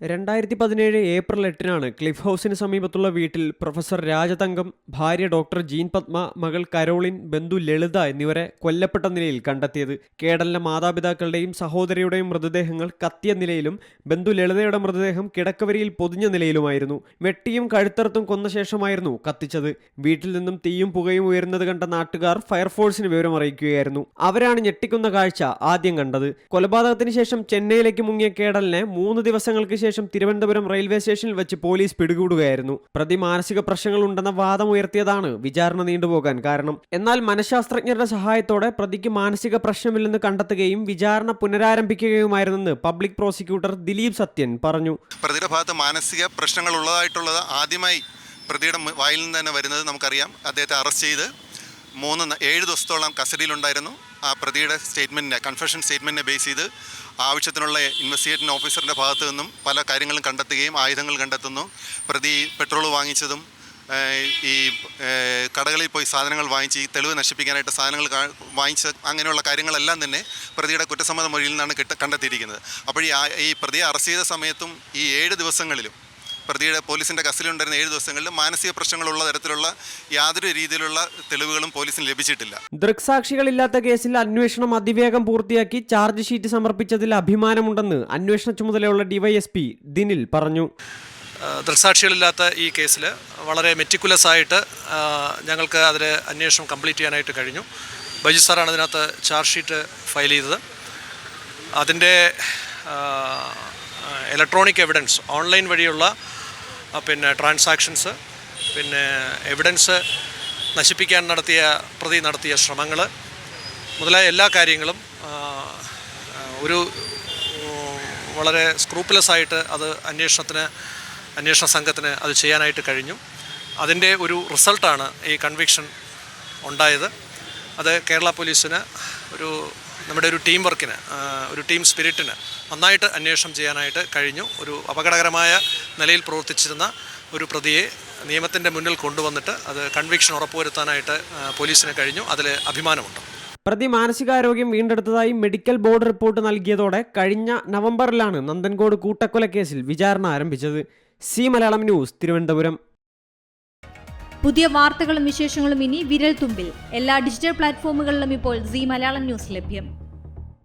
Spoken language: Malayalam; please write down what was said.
രണ്ടായിരത്തി പതിനേഴ് ഏപ്രിൽ എട്ടിനാണ് ക്ലിഫ് ഹൗസിന് സമീപത്തുള്ള വീട്ടിൽ പ്രൊഫസർ രാജതങ്കം ഭാര്യ ഡോക്ടർ ജീൻ പത്മ മകൾ കരോളിൻ ബന്ധു ലളിത എന്നിവരെ കൊല്ലപ്പെട്ട നിലയിൽ കണ്ടെത്തിയത്. കേടലിന്റെ മാതാപിതാക്കളുടെയും സഹോദരിയുടെയും മൃതദേഹങ്ങൾ കത്തിയ നിലയിലും ബന്ധു ലളിതയുടെ മൃതദേഹം കിടക്കവരിയിൽ പൊതിഞ്ഞ നിലയിലുമായിരുന്നു. വെട്ടിയും കഴുത്തറുത്തും കൊന്ന ശേഷമായിരുന്നു കത്തിച്ചത്. വീട്ടിൽ നിന്നും തീയും പുകയും ഉയരുന്നത് കണ്ട നാട്ടുകാർ ഫയർഫോഴ്സിന് വിവരം അറിയിക്കുകയായിരുന്നു അവരാണ് ഞെട്ടിക്കുന്ന കാഴ്ച ആദ്യം കണ്ടത്. കൊലപാതകത്തിന് ശേഷം ചെന്നൈയിലേക്ക് മുങ്ങിയ കേടലിനെ മൂന്ന് ദിവസങ്ങൾക്ക് ശേഷം തിരുവനന്തപുരം റെയിൽവേ സ്റ്റേഷനിൽ വെച്ച് പോലീസ് പിടികൂടുകയായിരുന്നു. പ്രതി മാനസിക പ്രശ്നങ്ങൾ ഉണ്ടെന്ന വാദം ഉയർത്തിയതാണ് വിചാരണ നീണ്ടുപോകാൻ കാരണം. എന്നാൽ മനഃശാസ്ത്രജ്ഞരുടെ സഹായത്തോടെ പ്രതിക്ക് മാനസിക പ്രശ്നമില്ലെന്ന് കണ്ടെത്തുകയും വിചാരണ പുനരാരംഭിക്കുകയുമായിരുന്നെന്ന് പബ്ലിക് പ്രോസിക്യൂട്ടർ ദിലീപ് സത്യൻ പറഞ്ഞു. പ്രതിയുടെ ഭാഗത്ത് മാനസിക പ്രശ്നങ്ങൾ ഉള്ളതായിട്ടുള്ളത് ആദ്യമായി പ്രതിയുടെ വായിൽ നിന്ന് തന്നെ വരുന്നത് നമുക്കറിയാം. അദ്ദേഹത്തെ അറസ്റ്റ് ചെയ്ത് മൂന്ന് ഏഴ് ദിവസത്തോളം കസ്റ്റഡിയിലുണ്ടായിരുന്നു. ആ പ്രതിയുടെ സ്റ്റേറ്റ്മെന്റിനെ കൺഫെഷൻ സ്റ്റേറ്റ്മെന്റിനെ ബേസ് ചെയ്ത് ആവശ്യത്തിനുള്ള ഇൻവെസ്റ്റിഗേറ്റിംഗ് ഓഫീസറിന്റെ ഭാഗത്ത് നിന്നും പല കാര്യങ്ങളും കണ്ടെത്തുകയും ആയുധങ്ങൾ കണ്ടെത്തുന്നു. പ്രതി പെട്രോൾ വാങ്ങിച്ചതും ഈ കടകളിൽ പോയി സാധനങ്ങൾ വാങ്ങിച്ച് ഈ തെളിവ് നശിപ്പിക്കാനായിട്ട് സാധനങ്ങൾ വാങ്ങിച്ച അങ്ങനെയുള്ള കാര്യങ്ങളെല്ലാം തന്നെ പ്രതിയുടെ കുറ്റസമ്മത മൊഴിയിൽ നിന്നാണ് കിട്ട കണ്ടെത്തിയിരിക്കുന്നത്. അപ്പോൾ ഈ ഈ പ്രതിയെ അറസ്റ്റ് ചെയ്ത സമയത്തും ഈ ഏഴ് ദിവസങ്ങളിലും പ്രതിയുടെ പോലീസിന്റെ കസ്റ്റഡിയിലുണ്ടായിരുന്ന ഏഴ് ദിവസങ്ങളിൽ മാനസിക പ്രശ്നങ്ങളുള്ള തരത്തിലുള്ള യാതൊരു രീതിയിലുള്ള തെളിവുകളും പോലീസിന് ലഭിച്ചിട്ടില്ല. ദൃക്സാക്ഷികളില്ലാത്ത കേസിൽ അന്വേഷണം അതിവേഗം പൂർത്തിയാക്കി ചാർജ് ഷീറ്റ് സമർപ്പിച്ചതിൽ അഭിമാനമുണ്ടെന്ന് അന്വേഷണ ചുമതലയുള്ള ഡിവൈഎസ്പി ദിനിൽ പറഞ്ഞു. ദൃക്സാക്ഷികളില്ലാത്ത ഈ കേസിൽ വളരെ മെറ്റിക്കുലസ് ആയിട്ട് ഞങ്ങൾക്ക് അതിൽ അന്വേഷണം കംപ്ലീറ്റ് ചെയ്യാനായിട്ട് കഴിഞ്ഞു. ബൈജു സാറാണ് അതിനകത്ത് ചാർജ് ഷീറ്റ് ഫയൽ ചെയ്തത്. അതിന്റെ ഇലക്ട്രോണിക് എവിഡൻസ് ഓൺലൈൻ വഴിയുള്ള പിന്നെ ട്രാൻസാക്ഷൻസ് പിന്നെ എവിഡൻസ് നശിപ്പിക്കാൻ നടത്തിയ പ്രതി നടത്തിയ ശ്രമങ്ങൾ മുതലായ എല്ലാ കാര്യങ്ങളും ഒരു വളരെ സ്ക്രൂപ്പുലസ് ആയിട്ട് അത് അന്വേഷണത്തിന് അന്വേഷണ സംഘത്തിന് അത് ചെയ്യാനായിട്ട് കഴിഞ്ഞു. അതിന്റെ ഒരു റിസൾട്ടാണ് ഈ കൺവിക്ഷൻ ഉണ്ടായത്. അത് കേരള പോലീസിന് ഒരു നമ്മുടെ ഒരു ടീം വർക്കിന് ഒരു ടീം സ്പിരിറ്റിന് നന്നായിട്ട് അന്വേഷണം ചെയ്യാനായിട്ട് കഴിഞ്ഞു. ഒരു അപകടകരമായ നിലയിൽ പ്രവർത്തിച്ചിരുന്ന ഒരു പ്രതിയെ നിയമത്തിന്റെ മുന്നിൽ കൊണ്ടുവന്നിട്ട് അത് കൺവിക്ഷൻ ഉറപ്പുവരുത്താനായിട്ട് പോലീസിന് കഴിഞ്ഞു. അതിൽ അഭിമാനമുണ്ട്. പ്രതി മാനസികാരോഗ്യം വീണ്ടെടുത്തതായി മെഡിക്കൽ ബോർഡ് റിപ്പോർട്ട് നൽകിയതോടെ കഴിഞ്ഞ നവംബറിലാണ് നന്ദൻകോട് കൂട്ടക്കൊല കേസിൽ വിചാരണ ആരംഭിച്ചത്. C Malayalam news Thiruvananthapuram. പുതിയ വാർത്തകളും വിശേഷങ്ങളും ഇനി വിരൽ തുമ്പിൽ എല്ലാ ഡിജിറ്റൽ പ്ലാറ്റ്ഫോമുകളിലും ഇപ്പോൾ സി മലയാളം ന്യൂസ് ലഭ്യം.